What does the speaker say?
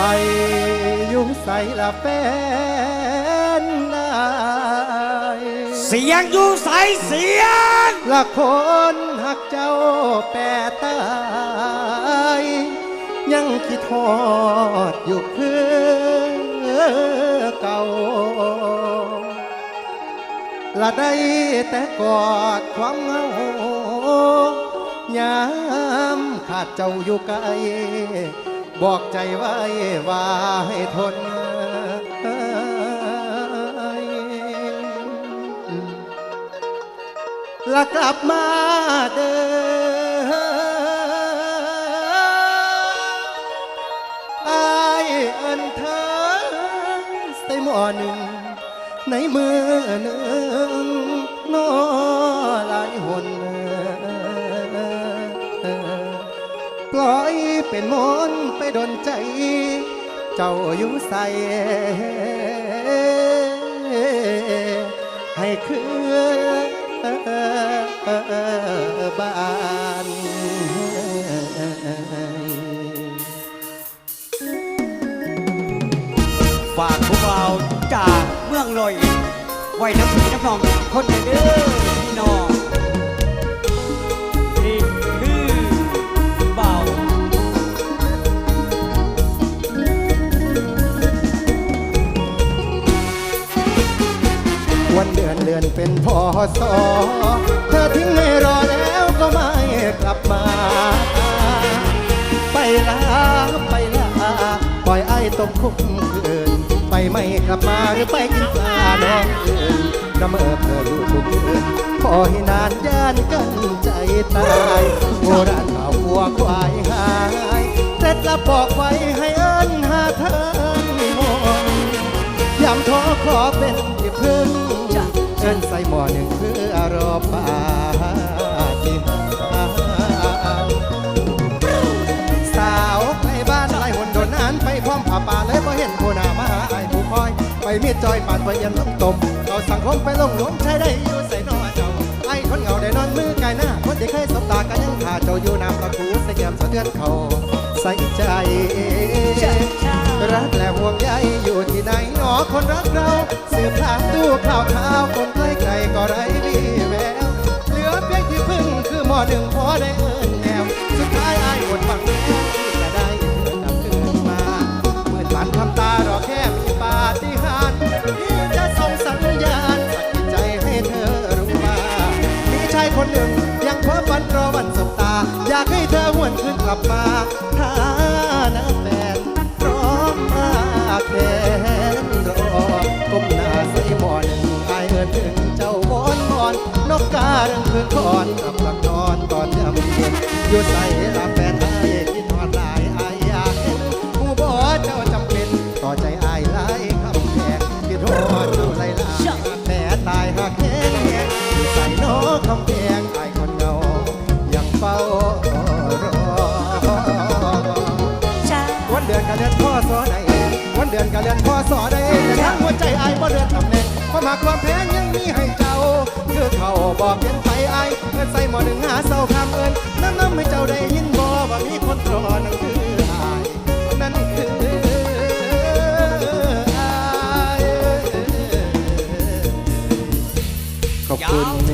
ใสอยู่ใสละแฟนนายเสียงอยู่ใสเสียง ละคนหักเจ้าแปรตาย ยังคิดทอดอยู่คือเก่า ละได้แต่กอดความเหงายามขาดเจ้าอยู่ไกล บอกใจไว้ว่าให้ทน และกลับมาเดิออเอินเธอใส่หม้อหนึ่ง ในมือหนึ่งนอหลายหนปล่อย เป็นมนไปดนใจ เจ้าอยู่ใส่ให้คือบ้านฝากพวกเราจากเมืองลอยไว้น้ำผีน้ำนองคนเด้อ เดือนเดือนเป็นพอสอเธอทิ้งให้รอแล้วก็ไม่กลับมา ไปลาไปลาปล่อยไอ้ตกคุกคืนไปไม่กลับมาหรือไปกินปลาน้องอื่นกระเมิบเธออยู่ทุกคืนพอให้นานย่านกันใจตายโบราณข่าววัวควายหายเสร็จแล้วบอกไว้ให้เอิ้นหาเธอมนยำท้อขอเป็นที่พึ่ง เอินใส่หม้อหนึ่งเพื่อรอปาฏิสาวไปบ้านไล่หนโดนนานไปพร้อมผ้าป่าเลยพอเห็นผู้หน้ามาหาไอ้ผู้คอย ไปมีดจอยปาดไปเย็นลงตมเอาสังคมไปลงหลวมใช้ได้อยู่ใส่นอเจ้าไอ้คนเหงาได้นอนมือไกลหน้าคนที่เคยสบตากันยังขาเจ้าอยู่น้ำประคูใส่แก้มสะเทือนเขาใส่ใจรักและห่วงใยอยู่ที่ไหนหนอคนรักเราสืบทางตู้ข่าวข่าวคน ใกล้ไกลก็ไร้วี่แววเหลือเพียงที่พึ่งคือหมอหนึ่งพอได้เอินแนวสุดท้ายอายหมดหวังแล้วที่จะได้เธอกลับคืนมาเมื่อฝันทำตารอแค่มีปาฏิหาริย์ที่จะส่งสัญญาณสักใจให้เธอรู้ว่ามีชายคนหนึ่งยังเพ้อฝันรอวันสบตา อยากให้เธอหวนคืนกลับมาถ้า อนนกกาเรื่องคืนคอนกับหลังนอนตอนยามเย็นอยู่ใส่ลาแฟนไอ้คิดทอดลายอายอยากเห็นผู้บ่เจ้าจำเป็นต่อใจอายหลายคำแพงคิดทอดเจ้าไรลาแม่ตายหักแห้งแห้งอยู่ใส่นอคำแพงอายคนเงายังเฝ้ารอวันเดือนกันเดือนพ่อสอใดวัน เดือนกันเดือนพ่อสอใดแต่ทั้งหัวใจอายบ่เดือนตำแหน่งความหักความแพงยังมีให้เจ้า คือเขาบอกเห็นไปอายเงินใส่หมอหนึ่งหาเศร้าคำเอินน้ำน้ำให้เจ้าได้ยินบ่ว่ามีคนรอนั่นคืออายนั่นคืออายขอบคุณ